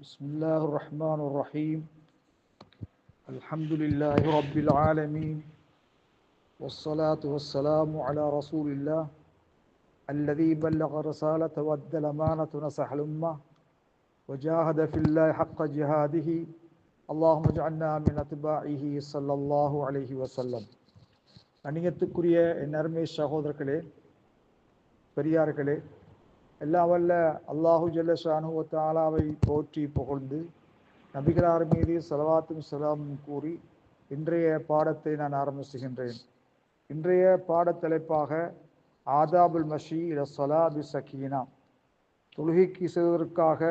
بسم الله الرحمن الرحيم الحمد لله رب العالمين والصلاة والسلام على رسول الله الذي بلغ رسالة وأدى الأمانة ونصح الأمة وجاهد في الله حق جهاده اللهم اجعلنا من أتباعه صلى الله عليه وسلم அந்நியத்துக்குரிய என் அருமை சகோதரர்களே பெரியார்களே எல்லாம் வல்ல அல்லாஹு ஜல்லஷானு அனுபவத்தாலாவை போற்றி புகழ்ந்து நபிகளார் மீது செலவாத்தும் சலாமும் கூறி இன்றைய பாடத்தை நான் ஆரம்பிச்சுகின்றேன். இன்றைய பாடத்தலைப்பாக ஆதாபுல் மஷி இல சலாபி சக்கீனா தொழுகைக்கு செல்வதற்காக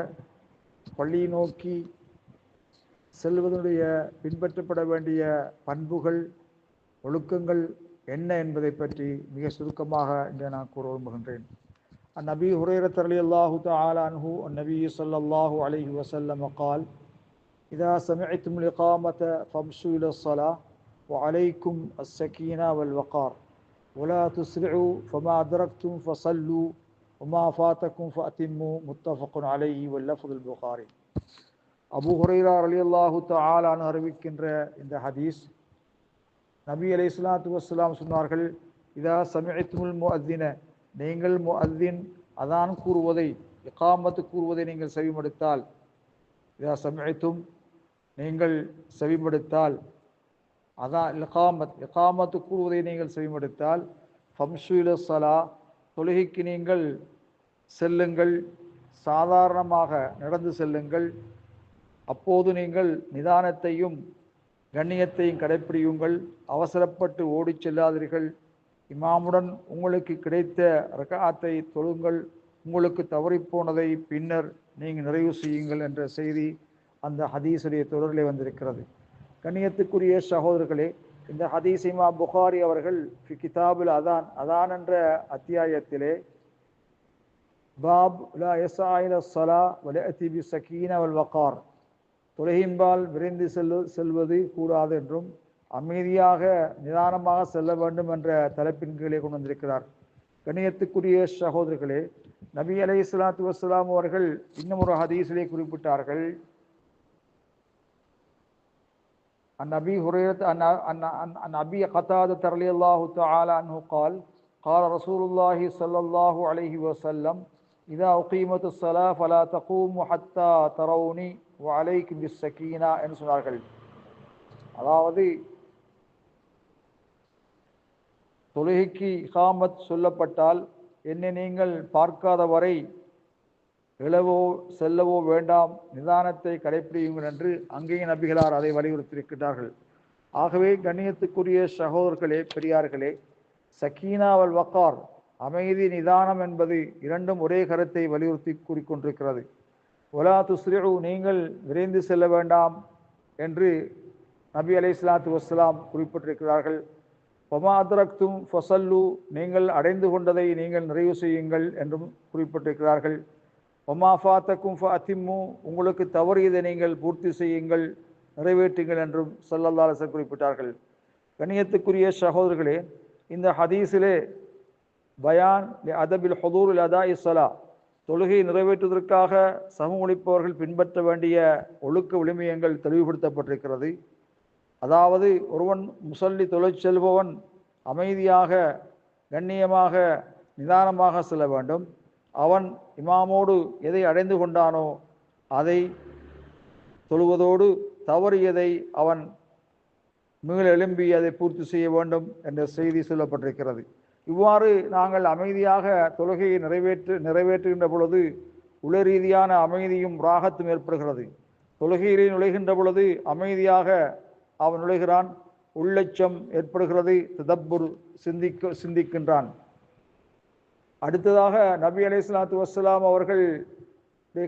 பள்ளியை நோக்கி செல்வதனுடைய பின்பற்றப்பட வேண்டிய பண்புகள் ஒழுக்கங்கள் என்ன என்பதை பற்றி மிக சுருக்கமாக இன்று நான் கூற விரும்புகின்றேன். النبي هريرة رضي الله تعالى عنه النبي صلى الله عليه وسلم قال إذا سمعتم الإقامة فامشوا إلى الصلاة وعليكم السكينة والوقار ولا تسرعوا فما أدركتم فصلوا وما فاتكم فأتموا متفق عليه واللفظ البخاري அபு ஹுரைரா அலி அல்லாஹு தாலான்னு அறிவிக்கின்ற இந்த ஹதீஸ் நபி அலை இஸ்லாத்து வஸ்லாம் சொன்னார்கள் இதா சமயத்துமுல் முஅத்தின நீங்கள் முஅத்தின் அதான் கூறுவதை இகாமத்து கூறுவதை நீங்கள் செவிமடுத்தால் இதா சமயத்தும் நீங்கள் செவிமடுத்தால் அதான் இக்காமத் இகாமத்து கூறுவதை நீங்கள் செவிமடுத்தால் ஃபம்ஷுல சலா தொழுகைக்கு நீங்கள் செல்லுங்கள் சாதாரணமாக நடந்து செல்லுங்கள் அப்போது நீங்கள் நிதானத்தையும் கண்ணியத்தையும் கடைப்பிடியுங்கள் அவசரப்பட்டு ஓடிச் செல்லாதீர்கள் இமாமுடன் உங்களுக்கு கிடைத்த ரகாத்தை தொழுங்கள். உங்களுக்கு தவறிப்போனதை பின்னர் நீங்கள் நிறைவு செய்யுங்கள் என்ற செய்தி அந்த ஹதீஸுடைய தொடரிலே வந்திருக்கிறது. கண்ணியத்துக்குரிய சகோதரர்களே இந்த ஹதீஸ் இமா புகாரி அவர்கள் கிதாபுல் அதான் அதான் என்ற அத்தியாயத்திலே பாப் லா சலா வலி சக்கீன வல் வகார். தொலைகின்பால் விரைந்து செல்லு செல்வது கூடாது என்றும் அமைதியாக நிதானமாக செல்ல வேண்டும் என்ற தலைப்பின் கீழே கொண்டு வந்திருக்கிறார் கணியத்துக்குரிய சகோதரர்களே நபி அலை இஸ்லாத்து வஸ்லாம் அவர்கள் இன்னும் ஒரு ஹதீஸிலே குறிப்பிட்டார்கள் النبي هريرة أن أن أن أبي قتادة رضي الله تعالى عنه قال قال رسول الله صلى الله عليه وسلم إذا أقيمت الصلاة فلا تقوموا حتى تروني وعليكم بالسكينة என்று சொன்னார்கள் அதாவது தொழுகைக்கு இகாமத் சொல்லப்பட்டால் என்னை நீங்கள் பார்க்காத வரை இளவோ செல்லவோ வேண்டாம் நிதானத்தை கடைப்பிடியுங்கள் என்று அங்கேயும் நபிகளார் அதை வலியுறுத்தியிருக்கிறார்கள் ஆகவே கண்ணியத்துக்குரிய சகோதரர்களே பெரியார்களே சக்கீனாவல் வக்கார் அமைதி நிதானம் என்பது இரண்டும் ஒரே கருத்தை வலியுறுத்தி கூறிக்கொண்டிருக்கிறது. ஒலா துஸ்ரிஉ நீங்கள் விரைந்து செல்ல வேண்டாம் என்று நபி அலை இஸ்லாத்து வஸ்லாம் குறிப்பிட்டிருக்கிறார்கள். ஒமா அதரக்தும் ஃபசல்லு நீங்கள் அடைந்து கொண்டதை நீங்கள் நிறைவு செய்யுங்கள் என்றும் குறிப்பிட்டிருக்கிறார்கள். ஒமா ஃபாத்தக்கும் ஃபத்திம்மு உங்களுக்கு தவறியதை நீங்கள் பூர்த்தி செய்யுங்கள் நிறைவேற்றுங்கள் என்றும் சல்லல்லாசன் குறிப்பிட்டார்கள். கணியத்துக்குரிய சகோதரர்களே இந்த ஹதீஸிலே பயான் அதபில் ஹதூர் அதா இஸ்ஸலா தொழுகை நிறைவேற்றுவதற்காக சமமொழிப்பவர்கள் பின்பற்ற வேண்டிய ஒழுக்க விளிமியங்கள் தெளிவுபடுத்தப்பட்டிருக்கிறது. அதாவது ஒருவன் முசல்லி தொழில் செல்பவன் அமைதியாக கண்ணியமாக நிதானமாக செல்ல வேண்டும். அவன் இமாமோடு எதை அடைந்து கொண்டானோ அதை தொழுவதோடு தவறியதை அவன் மீள் எழும்பி அதை பூர்த்தி செய்ய வேண்டும் என்ற செய்தி சொல்லப்பட்டிருக்கிறது. இவ்வாறு நாங்கள் அமைதியாக தொழுகையை நிறைவேற்று நிறைவேற்றுகின்ற பொழுது உள ரீதியான அமைதியும் ராகத்தும் ஏற்படுகிறது. தொழுகையிலே நுழைகின்ற பொழுது அமைதியாக அவன் நுழைகிறான். உள்ளச்சம் ஏற்படுகிறது. ததப்புர் சிந்திக்க சிந்திக்கின்றான். அடுத்ததாக நபி அலி இஸ்லாத்து வஸ்லாம் அவர்கள்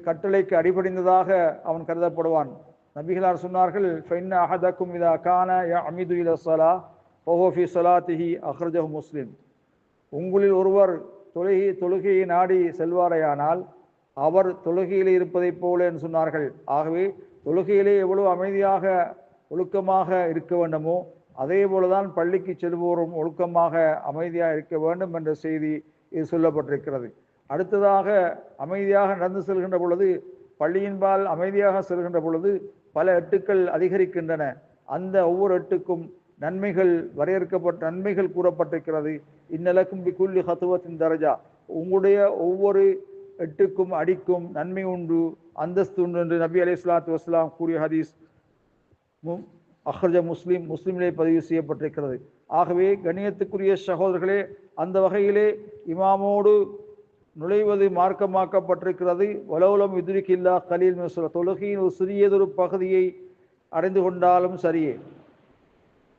கட்டளைக்கு அடிபடிந்ததாக அவன் கருதப்படுவான். நபிகளார் சொன்னார்கள் ஃபைன் அஹதக்கும் இதா கான அமிது இல சலா ஓஹோஃபி சலாத்திஹி அஹ்ரஜஹ் முஸ்லிம். உங்களில் ஒருவர் தொழுகை தொழுகையை நாடி செல்வாரையானால் அவர் தொழுகையிலே இருப்பதைப் போல என்று சொன்னார்கள். ஆகவே தொழுகையிலே எவ்வளவு அமைதியாக ஒழுக்கமாக இருக்க வேண்டுமோ அதே போலதான் பள்ளிக்கு செல்வோரும் ஒழுக்கமாக அமைதியாக இருக்க வேண்டும் என்ற செய்தி இது சொல்லப்பட்டிருக்கிறது. அடுத்ததாக அமைதியாக நடந்து செல்கின்ற பொழுது பள்ளியின்பால் அமைதியாக செல்கின்ற பொழுது பல எட்டுக்கள் அதிகரிக்கின்றன. அந்த ஒவ்வொரு எட்டுக்கும் நன்மைகள் வரையறுக்கப்பட்ட நன்மைகள் கூறப்பட்டிருக்கிறது. இந்நிலக்கும் பிகுல்லி ஹத்துவத்தின் தரஜா. உங்களுடைய ஒவ்வொரு எட்டுக்கும் அடிக்கும் நன்மை உண்டு அந்தஸ்து உண்டு என்று நபி அலி சொல்லாத்து வஸ்லாம் கூறிய ஹதீஸ். அஹ்ரஜ முஸ்லீம் முஸ்லீமிலே பதிவு செய்யப்பட்டிருக்கிறது. ஆகவே கணியத்துக்குரிய சகோதரர்களே அந்த வகையிலே இமாமோடு நுழைவது மார்க்கமாக்கப்பட்டிருக்கிறது. வலவுலம் எதிரிக்கில்லா கலீல் சொல்ல தொழுகையின் ஒரு சிறியதொரு பகுதியை அடைந்து கொண்டாலும் சரியே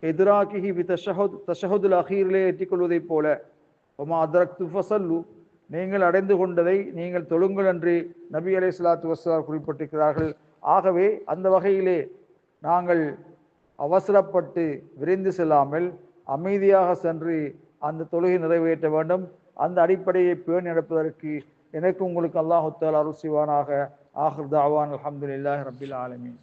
எதிராகி வி தஷஹத் தஷஹதுல் அஹீரிலே ஏற்றிக்கொள்வதைப் போல. ஒமா அதரக் துஃபசல்லு நீங்கள் அடைந்து கொண்டதை நீங்கள் தொழுங்கள் என்று நபி அலை சலாத்து வஸ்லாம் குறிப்பிட்டிருக்கிறார்கள். ஆகவே அந்த வகையிலே நாங்கள் அவசரப்பட்டு விரைந்து செல்லாமல் அமைதியாக சென்று அந்த தொழுகை நிறைவேற்ற வேண்டும். அந்த அடிப்படையை பேணி நடப்பதற்கு எனக்கு உங்களுக்கு அல்லாஹு தாலா அருள் சிவானாக ஆஹிர் தாவான் அலமதுல்லாஹ் ரபில் ஆலமின்.